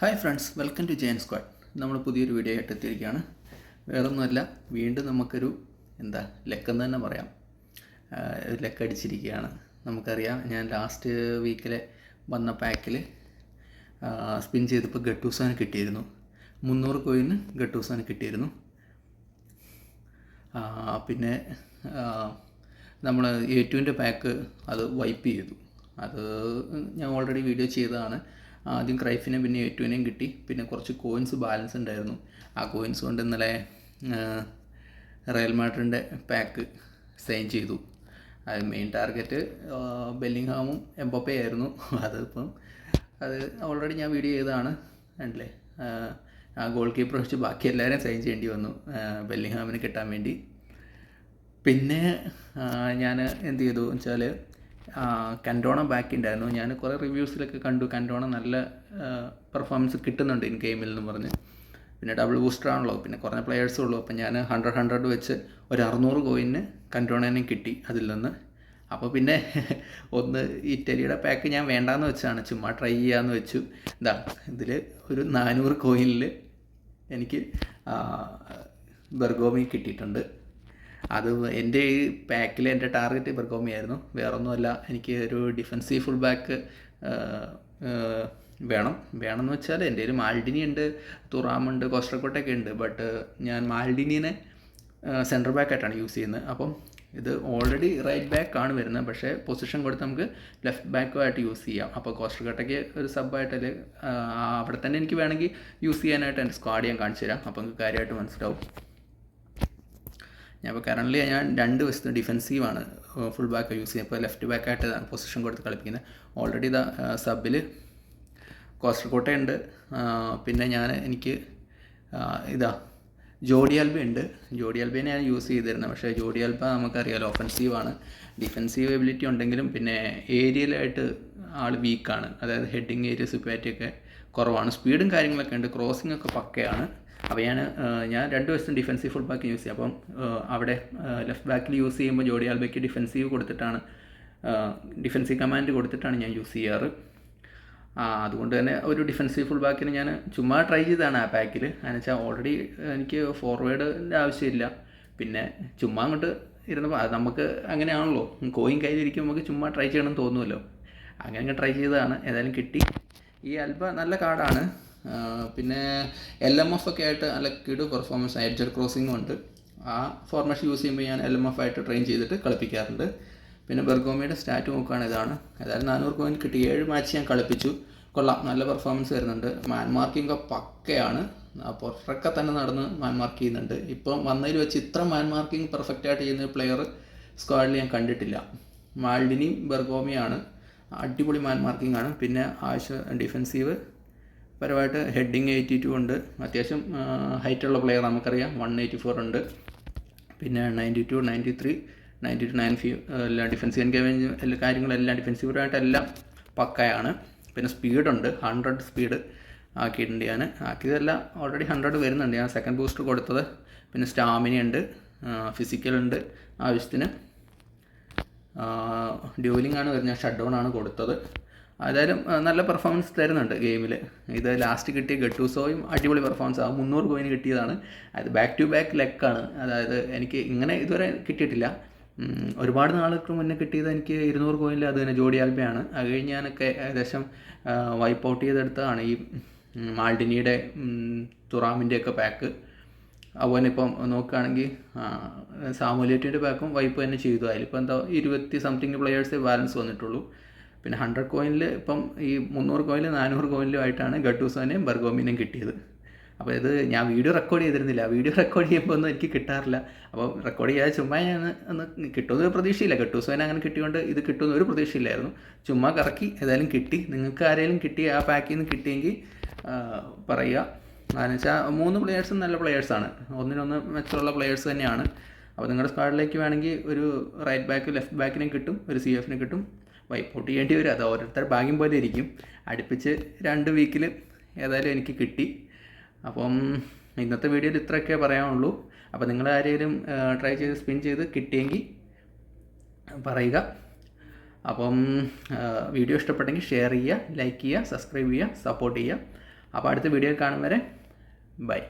Hi friends welcome to Jayan squad നമ്മൾ പുതിയൊരു video ആയിട്ട് എത്തിയിരിക്കുകയാണ്. വേറൊന്നുമല്ല വീണ്ടും നമുക്കൊരു എന്താ ലക്കം തന്നെ പറയാം. ലക്കടിച്ചിരിക്കുകയാണ് നമുക്കറിയാം ഞാൻ ലാസ്റ്റ് വീക്കിലെ വന്ന പാക്കിൽ സ്പിൻ ചെയ്തപ്പോൾ ഗട്ടൂസാന് കിട്ടിയിരുന്നു. മുന്നൂറ് കോയിന് ഗട്ടൂസാന് കിട്ടിയിരുന്നു. പിന്നെ നമ്മൾ എ ടുവിന്റെ പാക്ക് അത് വൈപ്പ് ചെയ്തു. അത് ഞാൻ ഓൾറെഡി വീഡിയോ ചെയ്തതാണ്. ആദ്യം ക്രൈഫിനെ പിന്നെ എ കിട്ടി. പിന്നെ കുറച്ച് കോയിൻസ് ബാലൻസ് ഉണ്ടായിരുന്നു. ആ കോയിൻസ് കൊണ്ട് ഇന്നലെ റയൽ മാഡ്രിന്റെ പാക്ക് സൈൻ ചെയ്തു. അത് മെയിൻ ടാർഗറ്റ് ബെല്ലിംഗ്ഹാമും എംബപ്പേ ആയിരുന്നു. അതിപ്പം അത് ഓൾറെഡി ഞാൻ വീഡിയോ ചെയ്തതാണ്. അല്ലേ? ആ ഗോൾ കീപ്പർ വെച്ച് ബാക്കി എല്ലാവരെയും സൈൻ ചെയ്യേണ്ടി വന്നു ബെല്ലിംഗ്ഹാമിന് കിട്ടാൻ വേണ്ടി. പിന്നെ ഞാൻ എന്ത് ചെയ്തു വെച്ചാൽ കൻഡോണ ബാക്ക് ഉണ്ടായിരുന്നു ഞാൻ കുറേ റിവ്യൂസിലൊക്കെ കണ്ടു. കൻഡോണ നല്ല പെർഫോമൻസ് കിട്ടുന്നുണ്ട് ഇൻ ഗെയിമിൽ എന്ന് പറഞ്ഞ്. പിന്നെ ഡബിൾ ബൂസ്റ്റർ ആണല്ലോ. പിന്നെ കുറഞ്ഞ പ്ലെയേഴ്സും ഉള്ളൂ. അപ്പം ഞാൻ ഹൺഡ്രഡ് ഹൺഡ്രഡ് വെച്ച് ഒരു അറുന്നൂറ് കോയിന് കൻഡോണേനെ കിട്ടി അതിൽ നിന്ന്. അപ്പോൾ പിന്നെ ഒന്ന് ഇറ്റലിയുടെ പാക്ക് ഞാൻ വേണ്ടാന്ന് വെച്ചാണ് ചുമ്മാ ട്രൈ ചെയ്യാമെന്ന് വെച്ചു. ഇതാ ഇതിൽ ഒരു നാനൂറ് കോയിനിൽ എനിക്ക് ബെർഗോമി കിട്ടിയിട്ടുണ്ട്. അത് എന്റെ ഈ പാക്കിൽ എന്റെ ടാർഗറ്റ് ബെർഗോമി ആയിരുന്നു. വേറൊന്നുമല്ല എനിക്ക് ഒരു ഡിഫൻസീവ് ഫുൾ ബാക്ക് വേണം. വേണമെന്ന് വെച്ചാൽ എന്റെ ഒരു മാൽഡിനി ഉണ്ട് തുറാമുണ്ട് കോസ്റ്റർക്കോട്ടൊക്കെ ഉണ്ട്. ബട്ട് ഞാൻ മാൽഡിനിനെ സെന്റർ ബാക്കായിട്ടാണ് യൂസ് ചെയ്യുന്നത്. അപ്പം ഇത് ഓൾറെഡി റൈറ്റ് ബാക്ക് ആണ് വരുന്നത്. പക്ഷേ പൊസിഷൻ കൊടുത്ത് നമുക്ക് ലെഫ്റ്റ് ബാക്കുമായിട്ട് യൂസ് ചെയ്യാം. അപ്പോൾ കോസ്റ്റർക്കോട്ടയ്ക്ക് ഒരു സബായിട്ട് അവിടെ തന്നെ എനിക്ക് വേണമെങ്കിൽ യൂസ് ചെയ്യാനായിട്ട് എന്റെ സ്ക്വാഡ് ഞാൻ കാണിച്ചു തരാം അപ്പോൾ നിങ്ങൾക്ക് കാര്യമായിട്ട് മനസ്സിലാവും. ഞാൻ ഇപ്പോൾ കറണ്ട്ലി ഞാൻ രണ്ട് വശത്തും ഡിഫെൻസീവാണ് ഫുൾ ബാക്ക് യൂസ് ചെയ്യുന്നത്. ഇപ്പോൾ ലെഫ്റ്റ് ബാക്കായിട്ട് പൊസിഷൻ കൊടുത്ത് കളിപ്പിക്കുന്നത്. ഓൾറെഡി സബിൽ കോസ്റ്റർ കോട്ടയുണ്ട് പിന്നെ ഞാൻ എനിക്ക് ഇതാ ജോഡി ആൽബ ഉണ്ട്. ജോഡി ആൽബയെ ഞാൻ യൂസ് ചെയ്തിരുന്നത്. പക്ഷേ ജോഡി ആൽബ നമുക്കറിയാലോ ഒഫൻസീവാണ് ഡിഫെൻസീവ് എബിലിറ്റി ഉണ്ടെങ്കിലും പിന്നെ ഏരിയയിലായിട്ട് ആൾ വീക്കാണ് അതായത് ഹെഡിങ് ഏരിയ സുപ്പാറ്റിയൊക്കെ കുറവാണ്. സ്പീഡും കാര്യങ്ങളൊക്കെ ഉണ്ട്. ക്രോസിംഗ് ഒക്കെ പക്കയാണ്. അപ്പോൾ ഞാൻ ഞാൻ രണ്ട് വശത്തും ഡിഫെൻസീവ് ഫുൾ ബാക്ക് യൂസ് ചെയ്യും. അപ്പം അവിടെ ലെഫ്റ്റ് ബാക്കിൽ യൂസ് ചെയ്യുമ്പോൾ ജോഡി ആൽബയ്ക്ക് ഡിഫെൻസീവ് കൊടുത്തിട്ടാണ് ഡിഫെൻസീവ് കമാൻഡ് കൊടുത്തിട്ടാണ് ഞാൻ യൂസ് ചെയ്യാറ്. അതുകൊണ്ട് തന്നെ ഒരു ഡിഫെൻസീവ് ഫുൾ ബാക്കിന് ഞാൻ ചുമ്മാ ട്രൈ ചെയ്തതാണ് ആ പാക്കിൽ എന്ന് വെച്ചാൽ ഓൾറെഡി എനിക്ക് ഫോർവേഡിന്റെ ആവശ്യമില്ല. പിന്നെ ചുമ്മാ അങ്ങോട്ട് ഇരുന്നപ്പോൾ അത് നമുക്ക് അങ്ങനെയാണല്ലോ. കോയിൻ കയ്യിലിരിക്കുമ്പോൾ നമുക്ക് ചുമ്മാ ട്രൈ ചെയ്യണമെന്ന് തോന്നുമല്ലോ അങ്ങനെ അങ്ങ് ട്രൈ ചെയ്തതാണ്. ഏതായാലും കിട്ടി. ഈ അൽബ നല്ല കാർഡാണ് പിന്നെ എൽ എം എഫ് ഒക്കെ ആയിട്ട് നല്ല കിടു പെർഫോമൻസ് എഡ്ജർ ക്രോസിംഗും ഉണ്ട്. ആ ഫോർമേഷൻ യൂസ് ചെയ്യുമ്പോൾ ഞാൻ എൽ എം എഫ് ആയിട്ട് ട്രെയിൻ ചെയ്തിട്ട് കളിപ്പിക്കാറുണ്ട്. പിന്നെ ബെർഗോമിയുടെ സ്റ്റാറ്റ് നോക്കുകയാണ് ഇതാണ്. ഏതായാലും നാനൂറ് പോയിന്റ് കിട്ടി. ഏഴ് മാച്ച് ഞാൻ കളിപ്പിച്ചു. കൊള്ളാം. നല്ല പെർഫോമൻസ് വരുന്നുണ്ട്. മാൻ മാർക്കിംഗ് ഒക്കെ പക്കയാണ്. പുറത്തൊക്കെ തന്നെ നടന്ന് മാൻ മാർക്ക് ചെയ്യുന്നുണ്ട്. ഇപ്പം വന്നതിൽ വെച്ച് ഇത്ര മാൻ മാർക്കിംഗ് പെർഫെക്റ്റ് ആയിട്ട് ചെയ്യുന്ന പ്ലെയർ സ്ക്വാഡിൽ ഞാൻ കണ്ടിട്ടില്ല. മാൾഡിനിയും ബെർഗോമിയാണ് അടിപൊളി മാൻ മാർക്കിംഗ് ആണ്. പിന്നെ ആവശ്യ ഡിഫെൻസീവ് പരമായിട്ട് ഹെഡിങ് എയ്റ്റി ടു ഉണ്ട്. അത്യാവശ്യം ഹൈറ്റുള്ള പ്ലെയർ നമുക്കറിയാം. വൺ എയ്റ്റി ഫോർ ഉണ്ട്. പിന്നെ ninety two ninety three ninety two nine ഫീ എല്ലാ ഡിഫൻസീവ് ഗവേജ് എല്ലാ കാര്യങ്ങളെല്ലാം ഡിഫെൻസീവായിട്ടെല്ലാം പക്കയാണ്. പിന്നെ സ്പീഡുണ്ട് ഹൺഡ്രഡ് സ്പീഡ് ആക്കിയിട്ടുണ്ട്. ഞാൻ ആക്കിയതല്ല ഓൾറെഡി ഹൺഡ്രഡ് വരുന്നുണ്ട്. ഞാൻ സെക്കൻഡ് ബൂസ്റ്റർ കൊടുത്തത്. പിന്നെ സ്റ്റാമിന ഉണ്ട്. ഫിസിക്കൽ ഉണ്ട്. ആവശ്യത്തിന് ഡ്യൂലിംഗ് ആണ് വരുന്നത്. ഷട്ട് ഡൗൺ ആണ് കൊടുത്തത്. ഏതായാലും നല്ല പെർഫോമൻസ് തരുന്നുണ്ട് ഗെയിമിൽ ഇത് ലാസ്റ്റ് കിട്ടിയ ഗട്ടൂസോയും അടിപൊളി പെർഫോമൻസ് ആ. മുന്നൂറ് കോയിന് കിട്ടിയതാണ്. അത് ബാക്ക് ടു ബാക്ക് ലെക്കാണ് അതായത് എനിക്ക് ഇങ്ങനെ ഇതുവരെ കിട്ടിയിട്ടില്ല. ഒരുപാട് നാളുകൾക്ക് മുന്നേ കിട്ടിയത് എനിക്ക് ഇരുന്നൂറ് കോയിനിൽ അത് തന്നെ ജോഡി ആൽബയാണ് അത് കഴിഞ്ഞ് ഞാനൊക്കെ ഏകദേശം വൈപ്പ് ഔട്ട് ചെയ്തെടുത്തതാണ് ഈ മാൾഡിനിയുടെ തുറാമിന്റെ ഒക്കെ പാക്ക് അതുപോലെ ഇപ്പം നോക്കുകയാണെങ്കിൽ സാമൂലേറ്റിന്റെ പാക്കും വൈപ്പ് തന്നെ ചെയ്തു. അതിലിപ്പോൾ എന്താ ഇരുപത്തി സംതിങ് പ്ലെയേഴ്സ് ബാലൻസ് വന്നിട്ടുള്ളൂ. പിന്നെ ഹൺഡ്രഡ് കോയിനിൽ ഇപ്പം ഈ മുന്നൂറ് കോയിനിൽ നാനൂറ് കോയിനിലും ആയിട്ടാണ് ഗട്ടൂസോനെയും ബർഗോമിനെയും കിട്ടിയത്. അപ്പോൾ ഇത് ഞാൻ വീഡിയോ റെക്കോർഡ് ചെയ്തിരുന്നില്ല. വീഡിയോ റെക്കോർഡ് ചെയ്യുമ്പോൾ ഒന്നും എനിക്ക് കിട്ടാറില്ല. അപ്പോൾ റെക്കോർഡ് ചെയ്യാതെ ചുമ്മാ ഞാൻ ഒന്ന് കിട്ടുമെന്ന് ഒരു പ്രതീക്ഷയില്ല. ഗട്ടൂസോനെ അങ്ങനെ കിട്ടിയോണ്ട് ഇത് കിട്ടുമെന്ന് ഒരു പ്രതീക്ഷയില്ലായിരുന്നു. ചുമ്മാ കറക്കി ഏതായാലും കിട്ടി. നിങ്ങൾക്ക് ആരെങ്കിലും കിട്ടി ആ പാക്കിൽ നിന്ന് കിട്ടിയെങ്കിൽ പറയുക. എന്ന് വെച്ചാൽ മൂന്ന് പ്ലെയേഴ്സും നല്ല പ്ലെയേഴ്സാണ് ഒന്നിനൊന്ന് മെച്ചമുള്ള പ്ലെയേഴ്സ് തന്നെയാണ്. അപ്പോൾ നിങ്ങളുടെ സ്ക്വാഡിലേക്ക് വേണമെങ്കിൽ ഒരു റൈറ്റ് ബാക്ക് ലെഫ്റ്റ് ബാക്കിനെ കിട്ടും. ഒരു സി എഫിനെ കിട്ടും. വൈപ്പ് ഔട്ട് ചെയ്യേണ്ടി വരും. അത് ഓരോരുത്തരുടെ ഭാഗ്യം പോലെ ഇരിക്കും. അടുപ്പിച്ച് രണ്ട് വീക്കിൽ ഏതായാലും എനിക്ക് കിട്ടി. അപ്പം ഇന്നത്തെ വീഡിയോയിൽ ഇത്രയൊക്കെ പറയാനുള്ളൂ. അപ്പോൾ നിങ്ങൾ ആരെങ്കിലും ട്രൈ ചെയ്ത് സ്പിൻ ചെയ്ത് കിട്ടിയെങ്കിൽ പറയുക. അപ്പം വീഡിയോ ഇഷ്ടപ്പെട്ടെങ്കിൽ ഷെയർ ചെയ്യുക ലൈക്ക് ചെയ്യുക സബ്സ്ക്രൈബ് ചെയ്യുക സപ്പോർട്ട് ചെയ്യുക. അപ്പോൾ അടുത്ത വീഡിയോ കാണും വരെ. ബൈ